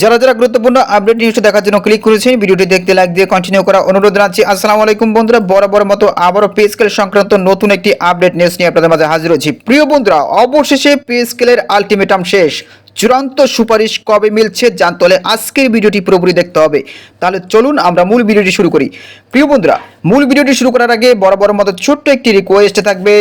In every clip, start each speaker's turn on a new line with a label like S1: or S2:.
S1: যারা যারা গুরুত্বপূর্ণ আপডেট নিউজ দেখার জন্য ক্লিক করেছেন, ভিডিওটি দেখতে লাইক দিয়ে কন্টিনিউ করা অনুরোধ রাখছি আসসালাম আলাইকুম বন্ধুরা, বরাবর মতো আবারও পে স্কেল সংক্রান্ত নতুন একটি আপডেট নিউজ নিয়ে আপনাদের মাঝে হাজির হচ্ছি। প্রিয় বন্ধুরা, অবশেষে পে স্কেলের আলটিমেটাম শেষ। চূড়ান্ত সুপারিশ কবে মিলছে জানতে হলে আজকের ভিডিওটি পুরোপুরি দেখতে হবে। তাহলে চলুন আমরা মূল ভিডিওটি শুরু করি। প্রিয় বন্ধুরা, মূল ভিডিওটি শুরু করার আগে বরাবর মতো ছোট্ট একটি রিকোয়েস্ট থাকবে।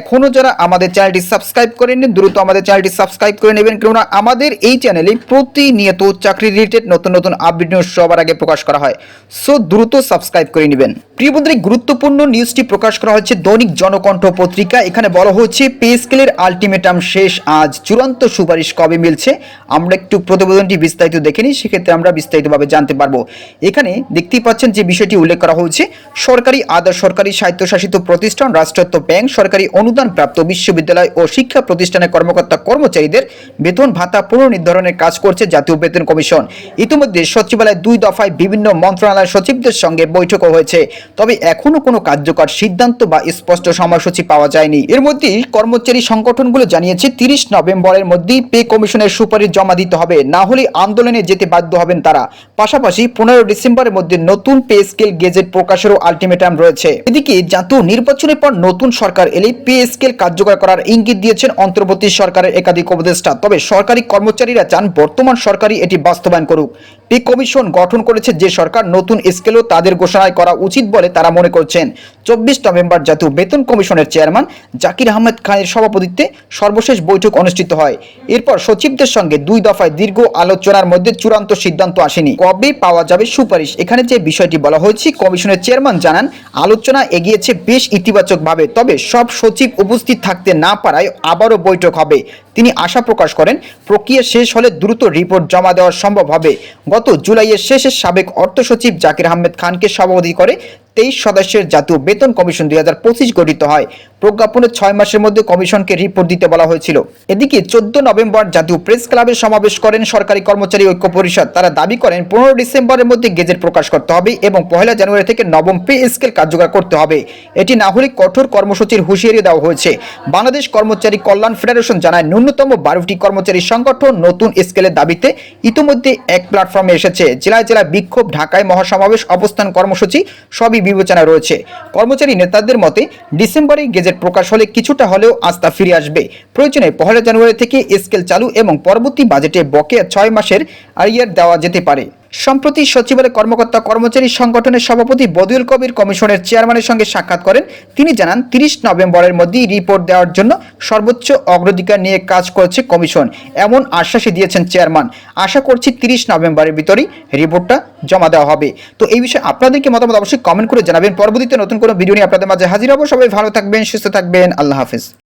S1: এখনও যারা আমাদের চ্যানেলটি সাবস্ক্রাইব করেননি, দ্রুত আমাদের চ্যানেলটি সাবস্ক্রাইব করে নেবেন। কেননা আমাদের এই চ্যানেলে প্রতিনিয়ত চাকরি রিলেটেড নতুন নতুন আপডেট নিউজ সবার আগে প্রকাশ করা হয়। সো দ্রুত সাবস্ক্রাইব করে নেবেন। প্রিয় বন্ধুরা গুরুত্বপূর্ণ নিউজটি প্রকাশ করা হচ্ছে দৈনিক জনকণ্ঠ পত্রিকা। এখানে বলা হচ্ছে পে স্কেলের আলটিমেটাম শেষ। আজ চূড়ান্ত সুপারিশ কবে মিলছে, আমরা একটু প্রতিবেদনটি বিস্তারিত দেখে নিই, সেক্ষেত্রে আমরা বিস্তারিতভাবে জানতে পারব। এখানে দেখতেই পাচ্ছেন যে বিষয়টি উল্লেখ করা হয়েছে, সরকারি আধা সরকারি স্বায়ত্তশাসিত প্রতিষ্ঠান রাষ্ট্রায়ত্ত ব্যাংক, সরকারি অনুদানপ্রাপ্ত বিশ্ববিদ্যালয় ও শিক্ষা প্রতিষ্ঠানের কর্মকর্তা কর্মচারীদের বেতন ভাতা পুনর্নির্ধারণের কাজ করছে জাতীয় বেতন কমিশন। ইতিমধ্যে সচিবালয় দুই দফায় বিভিন্ন মন্ত্রণালয়ের সচিবদের সঙ্গে বৈঠকও হয়েছে। তবে এখনও কোনো কার্যকর সিদ্ধান্ত বা স্পষ্ট সময়সূচি পাওয়া যায়নি। এর মধ্যেই কর্মচারী সংগঠনগুলো জানিয়েছে, তিরিশ নভেম্বরের মধ্যেই পে কমিশনের সুপারিশ জমা দিতে হবে। না হলে আন্দোলনে যেতে বাধ্য হবেন তারা। পাশাপাশি পনেরো ডিসেম্বরের মধ্যে নতুন পে স্কেল গেজেট প্রকাশেরও আলটিমেটাম রয়েছে। এদিকে জাতীয় নির্বাচনের পর নতুন সরকার এলে পে স্কেল কার্যকর করার ইঙ্গিত দিয়েছেন অন্তর্বর্তী সরকারের একাধিক উপদেষ্টা। তবে সরকারি কর্মচারীরা চান বর্তমান সরকারই এটি বাস্তবায়ন করুক। পে কমিশন গঠন করেছে যে সরকার নতুন স্কেলও তাদের ঘোষণায় করা উচিত বলে তারা মনে করছেন। চব্বিশ নভেম্বর জাতীয় বেতন কমিশনের চেয়ারম্যান জাকির আহমেদ খানের সভাপতিত্বে সর্বশেষ বৈঠক অনুষ্ঠিত হয়। এরপর সচিবদের সঙ্গে দুই দফায় দীর্ঘ আলোচনার মধ্যে চূড়ান্ত সিদ্ধান্ত আসেনি। কবে পাওয়া যাবে সুপারিশ? এখানে যে বিষয়টি বলা হয়েছে, কমিশনের চেয়ারম্যান জানান, আলোচনা এগিয়েছে বেশ ইতিবাচকভাবে, তবে সব সচিব উপস্থিত থাকতে না পারায় আবারও বৈঠক হবে। তিনি আশা প্রকাশ করেন, প্রক্রিয়া শেষ হলে দ্রুত রিপোর্ট জমা দেওয়া সম্ভব হবে। গত জুলাইয়ের শেষে সাবেক অর্থ সচিব জাকির আহমেদ খানকে সভাপতি করে তেইশ সদস্যের জাতীয় বেতন কমিশন দুই হাজার পঁচিশ গঠিত হয়। প্রজ্ঞাপনের ছয় মাসের মধ্যে কমিশনকে রিপোর্ট দিতে বলা হয়েছিল। এদিকে চোদ্দ নভেম্বর জাতীয় প্রেস ক্লাবে সমাবেশ করেন সরকারি কর্মচারী ঐক্য পরিষদ। তারা দাবি করেন, পনেরো ডিসেম্বরের মধ্যে গেজেট প্রকাশ করতে হবে এবং পহেলা জানুয়ারি থেকে নবম পে স্কেল কার্যকর করতে হবে। এটি না হলে কঠোর কর্মসূচির হুঁশিয়ারি দেওয়া হয়েছে। বাংলাদেশ কর্মচারী কল্যাণ ফেডারেশন জানায় ন্যূনতম বারোটি কর্মচারী সংগঠন নতুন স্কেলের দাবিতে ইতিমধ্যে এক প্ল্যাটফর্মে এসেছে। জেলায় জেলায় বিক্ষোভ, ঢাকায় মহাসমাবেশ, অবস্থান কর্মসূচি সবই বিবেচনা রয়েছে। কর্মচারী নেতাদের মতে, ডিসেম্বরে গেজেট প্রকাশ হলে কিছুটা হলেও আস্থা ফিরে আসবে। প্রয়োজনে পহেলা জানুয়ারি থেকে স্কেল চালু এবং পরবর্তী বাজেটে বকেয়া ছয় মাসের আরিয়ার দেওয়া যেতে পারে। সম্প্রতি সচিবালয় কর্মকর্তা কর্মচারী সংগঠনের সভাপতি বদিউল কবির কমিশনের চেয়ারম্যানের সঙ্গে সাক্ষাৎ করেন। তিনি জানান, তিরিশ নভেম্বরের মধ্যেই রিপোর্ট দেওয়ার জন্য সর্বোচ্চ অগ্রাধিকার নিয়ে কাজ করছে কমিশন, এমন আশ্বাসই দিয়েছেন চেয়ারম্যান। আশা করছি তিরিশ নভেম্বরের ভিতরেই রিপোর্টটা জমা দেওয়া হবে। তো এই বিষয়ে আপনাদেরকে মতামত অবশ্যই কমেন্ট করে জানাবেন। পরবর্তীতে নতুন কোনো ভিডিও নিয়ে আপনাদের মাঝে হাজির হব। সবাই ভালো থাকবেন, সুস্থ থাকবেন। আল্লাহ হাফিজ।